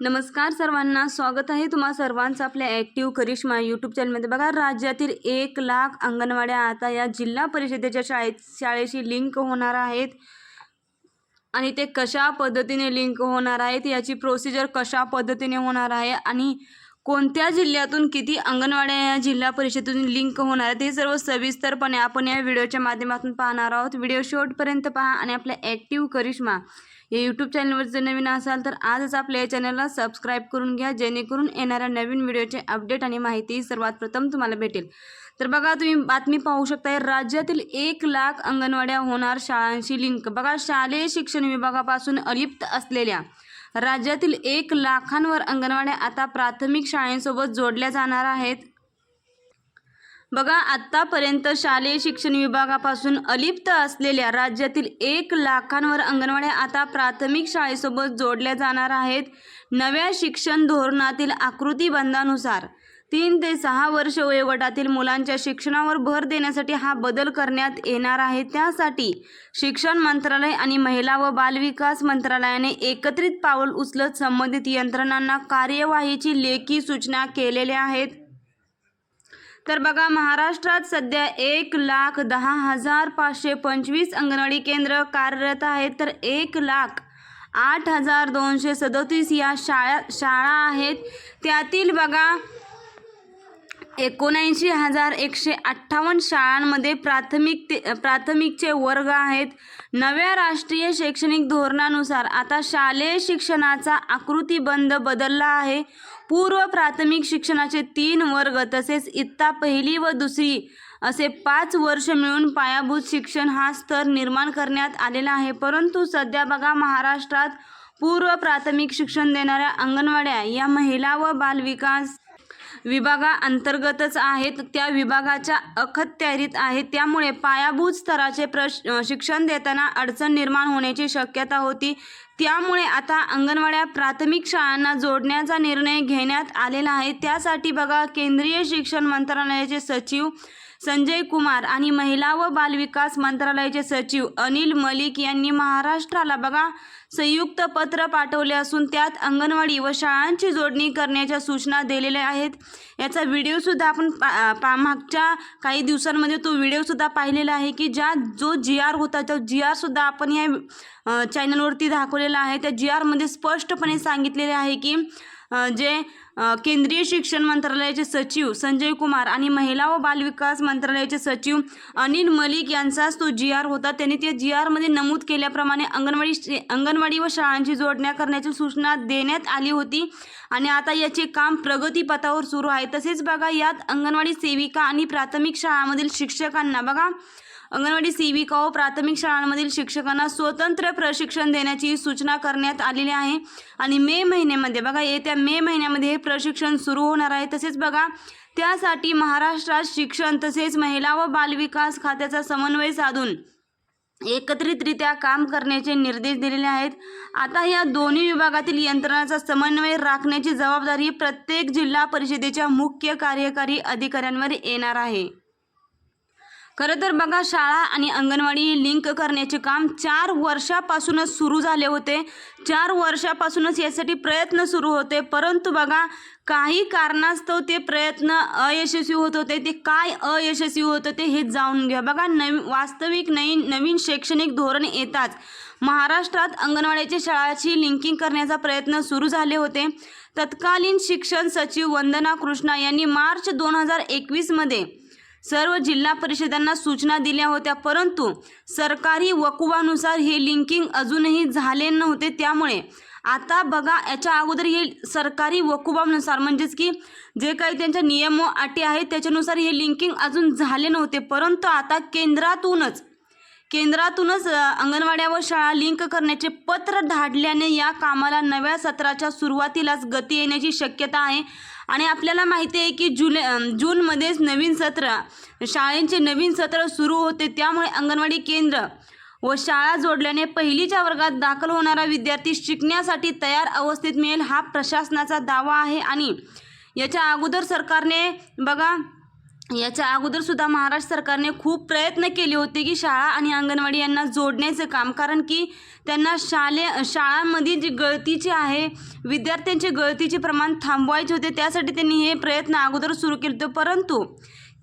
नमस्कार सर्वांना स्वागत आहे तुम्हा सर्वांचं आपल्या ॲक्टिव्ह करिश्मा यूट्यूब चॅनलमध्ये बघा राज्यातील एक लाख अंगणवाड्या आता या जिल्हा परिषदेच्या शाळेत शाळेशी लिंक होणार आहेत. आणि ते कशा पद्धतीने लिंक होणार आहेत याची प्रोसिजर कशा पद्धतीने होणार आहे आणि कोणत्या जिल्ह्यातून किती अंगणवाड्या या जिल्हा परिषदेतून लिंक होणार आहेत हे सर्व सविस्तरपणे आपण या व्हिडिओच्या माध्यमातून पाहणार आहोत. व्हिडिओ शेवटपर्यंत पहा आणि आपल्या ॲक्टिव्ह करिश्मा. या यूट्यूब चॅनलवर जर नवीन असाल तर आजच आपल्या या चॅनलला सबस्क्राईब करून घ्या जेणेकरून येणाऱ्या नवीन व्हिडिओचे अपडेट आणि माहिती सर्वात प्रथम तुम्हाला भेटेल. तर बघा तुम्ही बातमी पाहू शकता राज्यातील एक लाख अंगणवाड्या होणार शाळांशी लिंक बघा शालेय शिक्षण विभागापासून अलिप्त असलेल्या राज्यातील एक लाखांवर अंगणवाड्या आता प्राथमिक शाळेसोबत जोडल्या जाणार आहेत. बघा आत्तापर्यंत शालेय शिक्षण विभागापासून अलिप्त असलेल्या राज्यातील एक लाखांवर अंगणवाड्या आता प्राथमिक शाळेसोबत जोडल्या जाणार आहेत. नव्या शिक्षण धोरणातील आकृतीबंधानुसार तीन ते सहा वर्ष वयोगटातील मुलांच्या शिक्षणावर भर देण्यासाठी हा बदल करण्यात येणार आहे. त्यासाठी शिक्षण मंत्रालय आणि महिला व बालविकास मंत्रालयाने एकत्रित पाऊल उचलत संबंधित यंत्रणांना कार्यवाहीची लेखी सूचना केलेल्या आहेत. तर बघा महाराष्ट्रात सध्या एक लाख दहा हजार पाचशे पंचवीस अंगणवाडी केंद्र कार्यरत आहेत. तर एक लाख आठ हजार दोनशे सदोतीस या शाळा शाळा आहेत. त्यातील बघा एकोणऐंशी हजार एकशे अठ्ठावन्न शाळांमध्ये प्राथमिक ते प्राथमिकचे वर्ग आहेत. नव्या राष्ट्रीय शैक्षणिक धोरणानुसार आता शालेय शिक्षणाचा आकृतीबंध बदलला आहे. पूर्व प्राथमिक शिक्षणाचे तीन वर्ग तसेच इत्ता पहिली व दुसरी असे पाच वर्ष मिळून पायाभूत शिक्षण हा स्तर निर्माण करण्यात आलेला आहे. परंतु सध्या बघा महाराष्ट्रात पूर्व प्राथमिक शिक्षण देणाऱ्या अंगणवाड्या या महिला व बालविकास विभागाअंतर्गतच आहेत. त्या विभागाच्या अखत्यारीत आहेत. त्यामुळे पायाभूत स्तराचे प्रश शिक्षण देताना अडचण निर्माण होण्याची शक्यता होती. त्यामुळे आता अंगणवाड्या प्राथमिक शाळांना जोडण्याचा निर्णय घेण्यात आलेला आहे. त्यासाठी बघा केंद्रीय शिक्षण मंत्रालयाचे सचिव संजय कुमार आणि महिला व बालविकास मंत्रालयाचे सचिव अनिल मलिक यांनी महाराष्ट्राला बघा संयुक्त पत्र पाठवले असून त्यात अंगणवाडी व शाळांची जोडणी करण्याच्या सूचना दिलेल्या आहेत. याचा व्हिडिओसुद्धा आपण पा पा मागच्या काही दिवसांमध्ये तो व्हिडिओसुद्धा पाहिलेला आहे की ज्या जो जी आर होता तो जी आरसुद्धा आपण या चॅनलवरती दाखवलेलं आहे. त्या जी आरमध्ये स्पष्टपणे सांगितलेले आहे की जे केंद्रीय शिक्षण मंत्रालयाचे सचिव संजय कुमार आणि महिला व बालविकास मंत्रालयाचे सचिव अनिल मलिक यांचाच तो जी आर होता. त्यांनी त्या जी आरमध्ये नमूद केल्याप्रमाणे अंगणवाडी अंगणवाडी व शाळांची जोडण्या करण्याची सूचना देण्यात आली होती. आणि आता याचे काम प्रगतीपथावर सुरू आहे. तसेच बघा यात अंगणवाडी सेविका आणि प्राथमिक शाळांमधील शिक्षकांना बघा अंगणवाडी सेविका व प्राथमिक शाळांमधील शिक्षकांना स्वतंत्र प्रशिक्षण देण्याची सूचना करण्यात आलेली आहे. आणि मे महिन्यामध्ये बघा येत्या मे महिन्यामध्ये हे प्रशिक्षण सुरू होणार आहे. तसेच बघा त्यासाठी महाराष्ट्रात शिक्षण तसेच महिला व बालविकास खात्याचा समन्वय साधून एकत्रितरित्या काम करण्याचे निर्देश दिलेले आहेत. आता या दोन्ही विभागातील यंत्रणाचा समन्वय राखण्याची जबाबदारी प्रत्येक जिल्हा परिषदेच्या मुख्य कार्यकारी अधिकाऱ्यांवर येणार आहे. खरं तर बघा शाळा आणि अंगणवाडी लिंक करण्याचे काम चार वर्षापासूनच सुरू झाले होते. चार वर्षापासूनच यासाठी प्रयत्न सुरू होते. परंतु बघा काही कारणास्तव ते प्रयत्न अयशस्वी होत होते. ते काय अयशस्वी होत होते हे जाणून घ्या. बघा नवी वास्तविक नवीन नवीन शैक्षणिक धोरण येताच महाराष्ट्रात अंगणवाडीच्या शाळाची लिंकिंग करण्याचा प्रयत्न सुरू झाले होते. तत्कालीन शिक्षण सचिव वंदना कृष्णा यांनी मार्च दोन हजार एकवीसमध्ये सर्व जिल्हा परिषदांना सूचना दिल्या होत्या परंतु सरकारी वकुवानुसार हे लिंकिंग अजूनही झाले नव्हते. त्यामुळे आता बघा याच्या अगोदर हे सरकारी वकुबानुसार म्हणजेच की जे काही त्यांच्या नियम अटी आहेत त्याच्यानुसार हे लिंकिंग अजून झाले नव्हते. परंतु आता केंद्रातूनच केंद्रातूनच अंगणवाड्या व शाळा लिंक करण्याचे पत्र धाडल्याने या कामाला नव्या सत्राच्या सुरुवातीलाच गती येण्याची शक्यता आहे. आणि आपल्याला माहिती आहे की जुलै जूनमध्येच नवीन सत्र शाळेंचे नवीन सत्र सुरू होते. त्यामुळे अंगणवाडी केंद्र व शाळा जोडल्याने पहिलीच्या वर्गात दाखल होणारा विद्यार्थी शिकण्यासाठी तयार अवस्थेत मिळेल हा प्रशासनाचा दावा आहे. आणि याच्या अगोदर सरकारने बघा याच्या अगोदर सुद्धा महाराष्ट्र सरकारने खूप प्रयत्न केले होते की शाळा आणि अंगणवाडी यांना जोडण्याचं काम कारण की त्यांना शाले शाळांमध्ये जी गळतीची आहे विद्यार्थ्यांचे गळतीचे प्रमाण थांबवायचे होते त्यासाठी त्यांनी हे प्रयत्न अगोदर सुरू केले होते. परंतु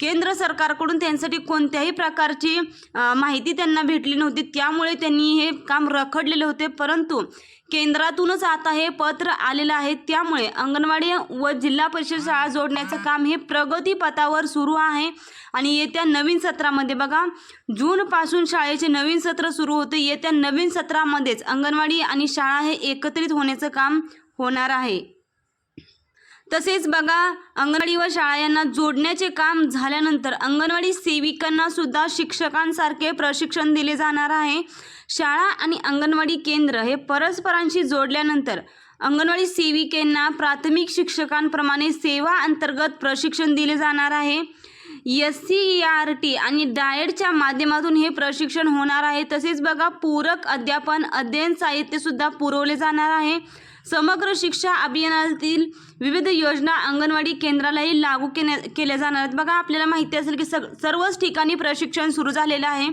केंद्र सरकारकडून त्यांसाठी कोणत्याही प्रकारची माहिती त्यांना भेटली नव्हती. त्यामुळे त्यांनी हे काम रखडलेले होते. परंतु केंद्रातूनच आता हे पत्र आलेलं आहे. त्यामुळे अंगणवाडी व जिल्हा परिषद शाळा जोडण्याचं काम हे प्रगतीपथावर सुरू आहे. आणि येत्या नवीन सत्रामध्ये बघा जूनपासून शाळेचे नवीन सत्र सुरू होते. येत्या नवीन सत्रामध्येच अंगणवाडी आणि शाळा हे एकत्रित होण्याचं काम होणार आहे. तसेच बघा अंगणवाडी व शाळा यांना जोडण्याचे काम झाल्यानंतर अंगणवाडी सेविकांना सुद्धा शिक्षकांसारखे प्रशिक्षण दिले जाणार आहे. शाळा आणि अंगणवाडी केंद्र हे परस्परांशी जोडल्यानंतर अंगणवाडी सेविकेंना प्राथमिक शिक्षकांप्रमाणे सेवा अंतर्गत प्रशिक्षण दिले जाणार आहे. S C E R T आणि डाएटच्या माध्यमातून हे प्रशिक्षण होणार आहे. तसेच बघा पूरक अध्यापन अध्ययन साहित्यसुद्धा पुरवले जाणार आहे. समग्र शिक्षा अभियानातील विविध योजना अंगणवाडी केंद्रालाही लागू केल्या केल्या जाणार आहेत. बघा आपल्याला माहिती असेल की सग सर्वच ठिकाणी प्रशिक्षण सुरू झालेलं आहे.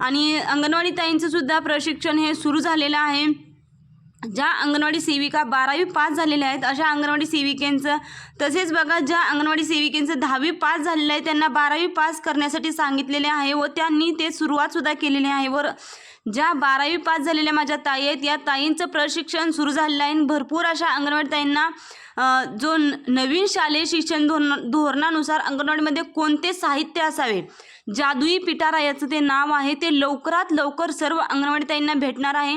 आणि अंगणवाडी ताईंचं सुद्धा प्रशिक्षण हे सुरू झालेलं आहे. ज्या अंगणवाडी सेविका बारावी पास झालेल्या आहेत अशा अंगणवाडी सेविकेंचं तसेच बघा ज्या अंगणवाडी सेविकेंचं दहावी पास झालेलं आहे त्यांना बारावी पास करण्यासाठी सांगितलेले आहे व त्यांनी ते सुरुवातसुद्धा केलेली आहे. व ज्या बारावी पास झालेल्या माझ्या ताई आहेत या ताईंचं प्रशिक्षण सुरू झालेलं आहे. आणि भरपूर अशा अंगणवाडी ताईंना जो न- नवीन शालेय शिक्षण धोरण धोरणानुसार अंगणवाडीमध्ये कोणते साहित्य असावे जादुई पिटारा याचं ते नाव आहे. ते लवकरात लवकर सर्व अंगणवाडी ताईंना भेटणार आहे.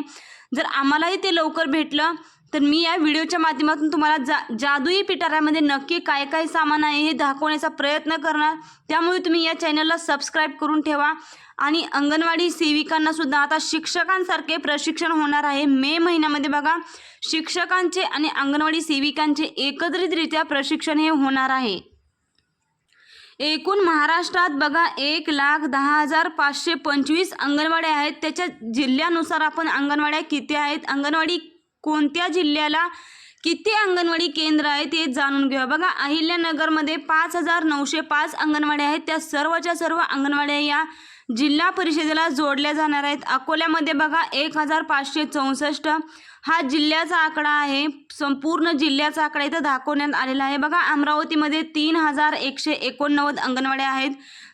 जर आम्हालाही ते लवकर भेटलं तर मी या व्हिडिओच्या माध्यमातून तुम्हाला जा जादुई पिटाऱ्यामध्ये नक्की काय काय सामान आहे हे दाखवण्याचा प्रयत्न करणार. त्यामुळे तुम्ही या चॅनलला सबस्क्राईब करून ठेवा. आणि अंगणवाडी सेविकांना सुद्धा आता शिक्षकांसारखे प्रशिक्षण होणार आहे. मे महिन्यामध्ये बघा शिक्षकांचे आणि अंगणवाडी सेविकांचे एकत्रितरित्या प्रशिक्षण हे होणार आहे. एकूण महाराष्ट्रात बघा एक लाख दहा हजार पाचशे पंचवीस अंगणवाड्या आहेत. त्याच्या जिल्ह्यानुसार आपण अंगणवाड्या किती आहेत? अंगणवाडी कोणत्या जिल्ह्याला किती अंगणवाडी केंद्र आहेत हे जाणून घेऊया. बघा अहिल्यानगरमध्ये पाच हजार नऊशे पाच अंगणवाड्या आहेत. त्या सर्वच्या सर्व अंगणवाड्या या जिल्हा परिषदेला जोडल्या जाणार आहेत. अकोल्यामध्ये बघा एक हजार पाचशे चौसष्ट हा जिल्ह्याचा आकडा आहे. संपूर्ण जिल्ह्याचा आकडा इथं दाखवण्यात आलेला आहे. बघा अमरावतीमध्ये तीन हजार एकशे एकोणनव्वद अंगणवाड्या आहेत.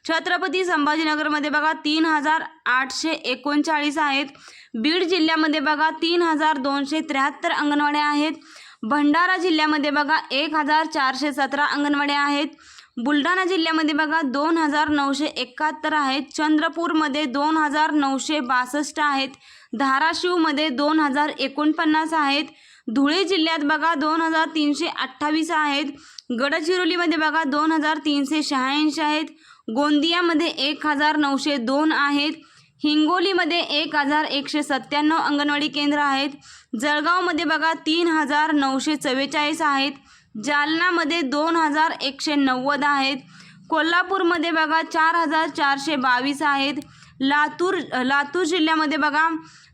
छत्रपती संभाजीनगरमध्ये बघा तीन हजार आठशे एकोणचाळीस आहेत. बीड जिल्ह्यामध्ये बघा तीन हजार दोनशे त्र्याहत्तर अंगणवाड्या आहेत. भंडारा जिल्ह्यामध्ये बघा एक हजार चारशे सतरा अंगणवाड्या आहेत. बुलढाणा जिल्ह्यामध्ये बघा दोन हजार नऊशे एकाहत्तर आहेत. चंद्रपूरमध्ये दोन हजार नऊशे बासष्ट आहेत. धाराशिवमध्ये दोन हजार एकोणपन्नास आहेत. धुळे जिल्ह्यात बघा दोन हजार तीनशे अठ्ठावीस आहेत. गडचिरोलीमध्ये बघा दोन हजार तीनशे शहाऐंशी आहेत. गोंदियामध्ये एक हजार नऊशे दोन आहेत. हिंगोलीमध्ये एक हजार एकशे सत्त्याण्णव अंगणवाडी केंद्र आहेत. जळगावमध्ये बघा तीन हजार नऊशे चव्वेचाळीस आहेत. जालनामध्ये दोन हजार एकशे नव्वद आहेत. कोल्हापूरमध्ये बघा चार हजार चारशे बावीस आहेत. लातूर लातूर जिल्ह्यामध्ये बघा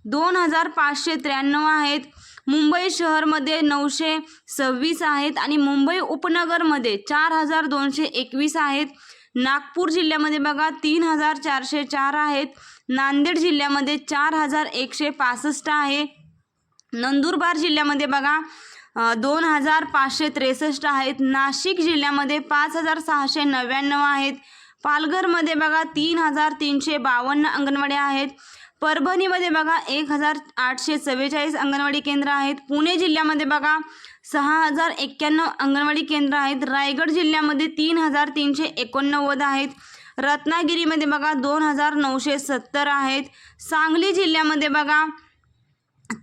दोन हजार पाचशे त्र्याण्णव आहेत. मुंबई शहरमध्ये नऊशे सव्वीस आहेत आणि मुंबई उपनगरमध्ये चार हजार दोनशे एकवीस आहेत. नागपूर जिल्ह्यामध्ये बघा तीन हजार चारशे चार आहेत. नांदेड जिल्ह्यामध्ये चार हजार एकशे पासष्ट आहे. नंदुरबार जिल्ह्यामध्ये बघा दोन हजार पाचशे त्रेसष्ट आहेत. नाशिक जिल्ह्यामध्ये पाच हजार सहाशे नव्याण्णव आहेत. पालघरमध्ये बघा तीन हजार तीनशे बावन्न अंगणवाड्या आहेत. परभणीमध्ये बघा एक हजार आठशे चव्वेचाळीस अंगणवाडी केंद्र आहेत. पुणे जिल्ह्यामध्ये बघा सहा हजार एक्क्याण्णव अंगणवाडी केंद्र आहेत. रायगड जिल्ह्यामध्ये तीन हजार तीनशे एकोणनव्वद आहेत. रत्नागिरीमध्ये बघा दोन हजार नऊशे सत्तर आहेत. सांगली जिल्ह्यामध्ये बघा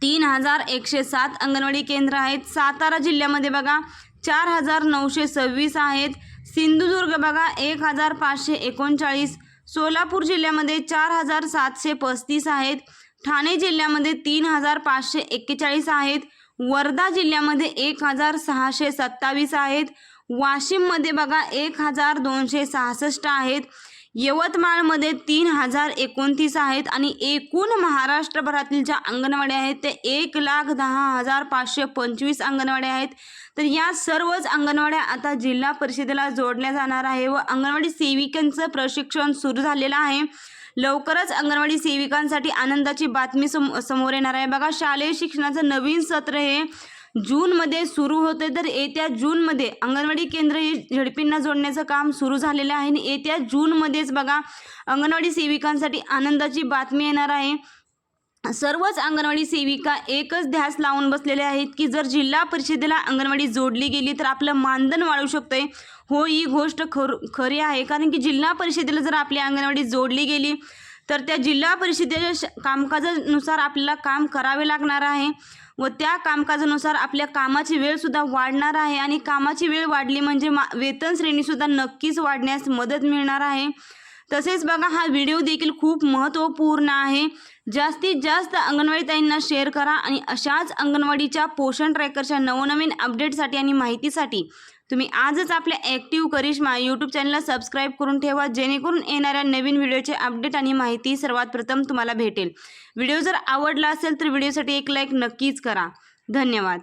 तीन हजार एकशे सात अंगणवाडी केंद्र आहेत. सातारा जिल्ह्यामध्ये बघा चार हजार नऊशे सव्वीस आहेत. सिंधुदुर्ग बघा एक हजार पाचशे एकोणचाळीस. सोलापूर जिल्ह्यामध्ये चार हजार सातशे पस्तीस आहेत. ठाणे जिल्ह्यामध्ये तीन हजार पाचशे एक्केचाळीस आहेत. वर्धा जिल्ह्यामध्ये एक हजार सहाशे सत्तावीस आहेत. वाशिममध्ये बघा एक हजार दोनशे सहासष्ट आहेत. यवतमाळमध्ये तीन हजार एकोणतीस आहेत आणि एकूण महाराष्ट्रभरातील ज्या अंगणवाड्या आहेत ते एक लाख दहा हजार पाचशे पंचवीस अंगणवाड्या आहेत. तर या सर्वच अंगणवाड्या आता जिल्हा परिषदेला जोडल्या जाणार आहे व अंगणवाडी सेविकांचं प्रशिक्षण सुरू झालेलं आहे. लवकरच अंगणवाडी सेविकांसाठी आनंदाची बातमी सम समोर येणार आहे. बघा शालेय शिक्षणाचं नवीन सत्र हे जूनमध्ये सुरू होते. तर येत्या जूनमध्ये अंगणवाडी केंद्र हे झडपींना जोडण्याचं काम सुरू झालेलं आहे. आणि येत्या जूनमध्येच बघा अंगणवाडी सेविकांसाठी आनंदाची बातमी येणार आहे. सर्वच अंगणवाडी सेविका एकच ध्यास लावून बसलेले आहेत की जर जिल्हा परिषदेला अंगणवाडी जोडली गेली तर आपलं मानधन वाढू शकतंय. हो ही गोष्ट खर खरी आहे. कारण की जिल्हा परिषदेला जर आपली अंगणवाडी जोडली गेली तर त्या जिल्हा परिषदेच्या श- कामकाजानुसार आपल्याला काम करावे लागणार आहे. व त्या कामकाजानुसार आपल्या कामाची वेळसुद्धा वाढणार आहे आणि कामाची वेळ वाढली म्हणजे मा वेतन श्रेणीसुद्धा नक्कीच वाढण्यास मदत मिळणार आहे. तसेच बघा हा व्हिडिओ देखील खूप महत्त्वपूर्ण आहे. जास्तीत जास्त अंगणवाडी ताईंना शेअर करा आणि अशाच अंगणवाडीच्या पोषण ट्रॅकरच्या नवनवीन अपडेटसाठी आणि माहितीसाठी तुम्ही आजच आपल्या ॲक्टिव्ह करिश्मा यूट्यूब चॅनलला सबस्क्राईब करून ठेवा जेणेकरून येणाऱ्या नवीन व्हिडिओचे अपडेट आणि माहिती सर्वात प्रथम तुम्हाला भेटेल. व्हिडिओ जर आवडला असेल तर व्हिडिओसाठी एक लाईक नक्कीच करा. धन्यवाद.